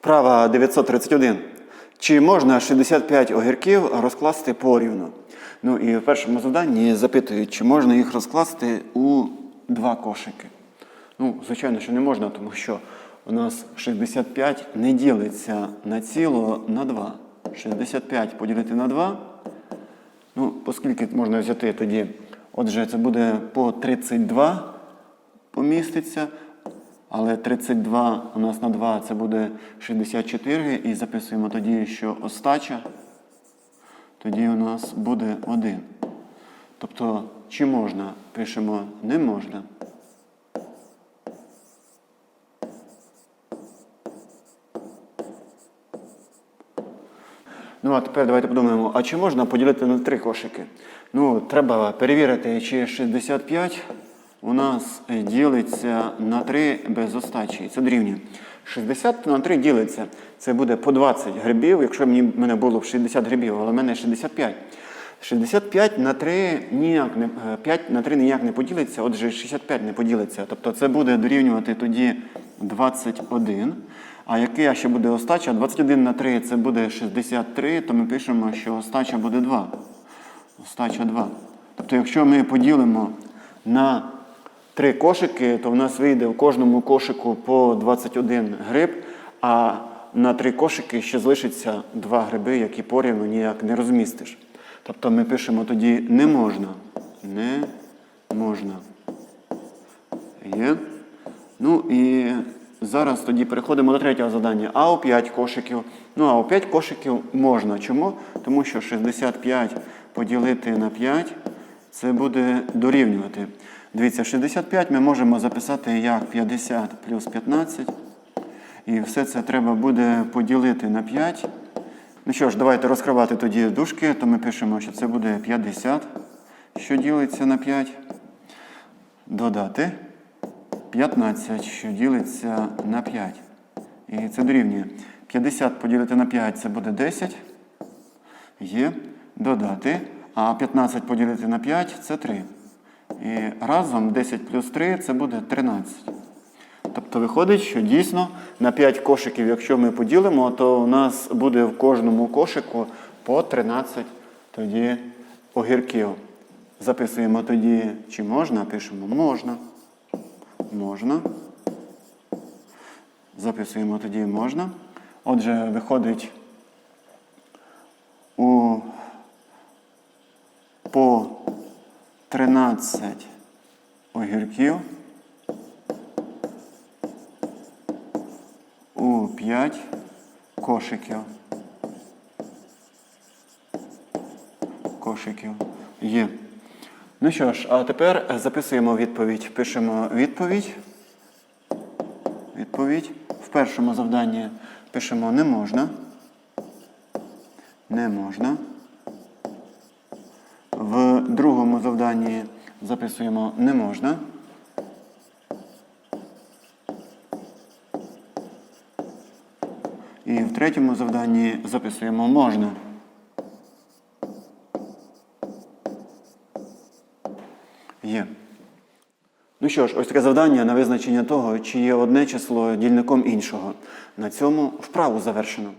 Вправа 931. Чи можна 65 огірків розкласти порівну? Ну і в першому завданні запитують, чи можна їх розкласти у два кошики. Ну, звичайно, що не можна, тому що у нас 65 не ділиться на ціло на 2. 65 поділити на 2. Ну, оскільки можна взяти тоді, отже, це буде по 32 поміститься. Але 32 у нас на 2 це буде 64. І записуємо тоді, що остача тоді у нас буде 1. Тобто, чи можна? Пишемо не можна. Ну, а тепер давайте подумаємо, а чи можна поділити на три кошики? Ну, треба перевірити, чи 65 у нас е, ділиться на 3 без остачі. Це дорівнює. 60 на 3 ділиться. Це буде по 20 грибів, якщо мені мене було б 60 грибів, але в мене 65. 65 на 3 ніяк не 5 на 3 ніяк не поділиться, отже, 65 не поділиться. Тобто це буде дорівнювати тоді 21. А яке ще буде остача? 21 на 3 це буде 63, то ми пишемо, що остача буде 2. Остача 2. Тобто, якщо ми поділимо на 3 кошики, то в нас вийде в кожному кошику по 21 гриб, а на 3 кошики ще залишиться 2 гриби, які порівну ніяк не розмістиш. Тобто ми пишемо тоді не можна. Не можна. Є. Ну і зараз тоді переходимо до третього завдання. А у 5 кошиків. Ну, а у 5 кошиків можна. Чому? Тому що 65 поділити на 5 це буде дорівнювати. Дивіться, 65 ми можемо записати як 50 плюс 15. І все це треба буде поділити на 5. Ну що ж, давайте розкривати тоді дужки, то ми пишемо, що це буде 50, що ділиться на 5. Додати 15, що ділиться на 5. І це дорівнює. 50 поділити на 5 це буде 10. Є. Додати. А 15 поділити на 5 це 3. І разом 10 плюс 3 це буде 13. Тобто виходить, що дійсно на 5 кошиків, якщо ми поділимо, то у нас буде в кожному кошику по 13 тоді огірків. Записуємо тоді, чи можна, пишемо можна. Можна. Записуємо тоді можна. Отже, виходить у по 13 огірків. у 5 кошиків. Кошиків є. Ну що ж, а тепер записуємо відповідь. Пишемо відповідь. Відповідь. В першому завданні пишемо не можна. Не можна. В другому завданні записуємо не можна. І в третьому завданні записуємо можна. Є. Ну що ж, ось таке завдання на визначення того, чи є одне число дільником іншого. На цьому вправу завершено.